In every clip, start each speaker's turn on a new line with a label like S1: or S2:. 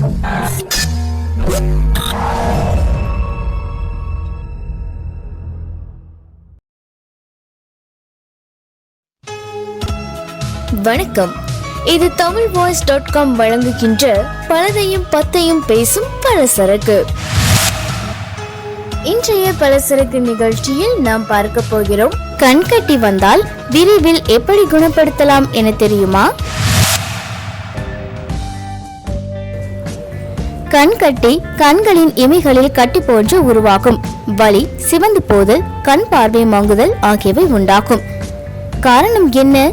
S1: வணக்கம். இது Tamil voice dot com வழங்குகின்ற பலதையும் பத்தையும் பேசும் பலசரக்கு. இன்றைய பலசரக்கு நிகழ்ச்சியில் நாம் பார்க்க போகிறோம் கண் கட்டி வந்தால் விரைவில் எப்படி குணப்படுத்தலாம் என தெரியுமா? கண் கட்டி கண்களின் இமைகளில் கட்டி போன்று உருவாகும். வலி சிவந்து போதல் கண் பார்வை மங்குதல் ஆகியவை உண்டாகும். காரணம் என்ன?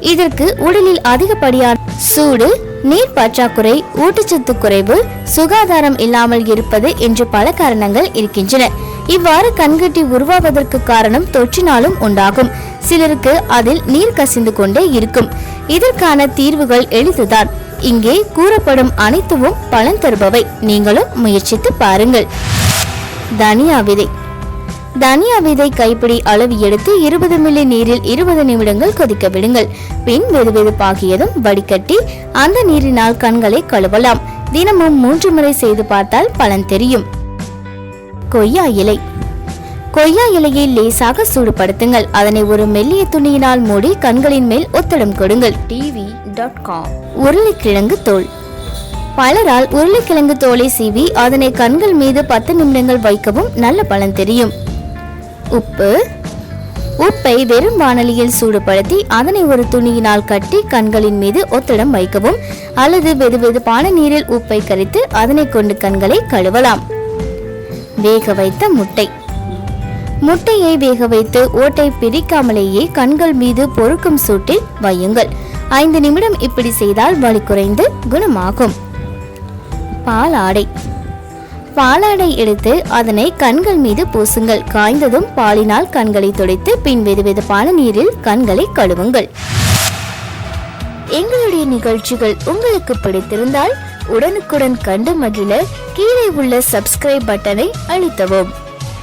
S1: இதற்கு உடலில் அதிகப்படியான சூடு நீர் பற்றாக்குறை ஊட்டச்சத்து குறைவு சுகாதாரம் இல்லாமல் இருப்பது என்று பல காரணங்கள் இருக்கின்றன. இவ்வாறு கண்கட்டி உருவாவதற்கு காரணம் தொற்றினாலும் உண்டாகும். சிலருக்கு அதில் நீர் கசிந்து கொண்டே இருக்கும். இதற்கான தீர்வுகள் எளிதுதான். இங்கே கூறப்படும் அனைத்தும் பலன் தருபவை. நீங்களும் முயற்சித்து பாருங்கள். தனியா விதை. தனியா விதை கைப்பிடி அளவு எடுத்து இருபது மில்லி நீரில் இருபது நிமிடங்கள் கொதிக்க விடுங்கள். பின் வெதுவெதுப்பாகியதும் வடிகட்டி அந்த நீரினால் கண்களை கழுவலாம். தினமும் மூன்று முறை செய்து பார்த்தால் பலன் தெரியும். கொய்யா இலை. கொய்யா இலையை லேசாக சூடுபடுத்துங்கள். அதனை ஒரு மெல்லிய துணியினால் மூடி கண்களின் மேல் ஒத்தடம் கொடுங்கள். டிவி டாட் காம் உருளைக்கிழங்கு தோல். பலரால் உருளைக்கிழங்கு தோலை சீவி அதனை கண்கள் மீது பத்து நிமிடங்கள் வைக்கவும் நல்ல பலன் தெரியும். உப்பு. உப்பை வெறும் வானலியில் சூடுபடுத்தி அதனை ஒரு துணியினால் கட்டி கண்களின் மீது ஒத்தடம் வைக்கவும் அல்லது வெதுவெதுப்பான நீரில் உப்பை கரைத்து அதனை கொண்டு கண்களை கழுவலாம். வேக வைத்த முட்டை. முட்டையை வேக வைத்து ஓட்டை பிரிக்காமலேயே கண்கள் மீது பொறுக்கும் சூட்டில் வையுங்கள். ஐந்து நிமிடம் இப்படி செய்தால் வலி குறைந்து குணமாகும். பாலாடை. பாலாடை எடுத்து அதனை கண்கள் மீது பூசுங்கள். காய்ந்ததும் பாலினால் கண்களை துடைத்து பின் வெதுவெதுப்பான நீரில் கண்களை கழுவுங்கள். எங்களுடைய நிகழ்ச்சிகள் உங்களுக்கு பிடித்திருந்தால் உடனுக்குடன் கண்டு மகிழ கீழே உள்ள சப்ஸ்கிரைப் பட்டனை அழுத்தவும்.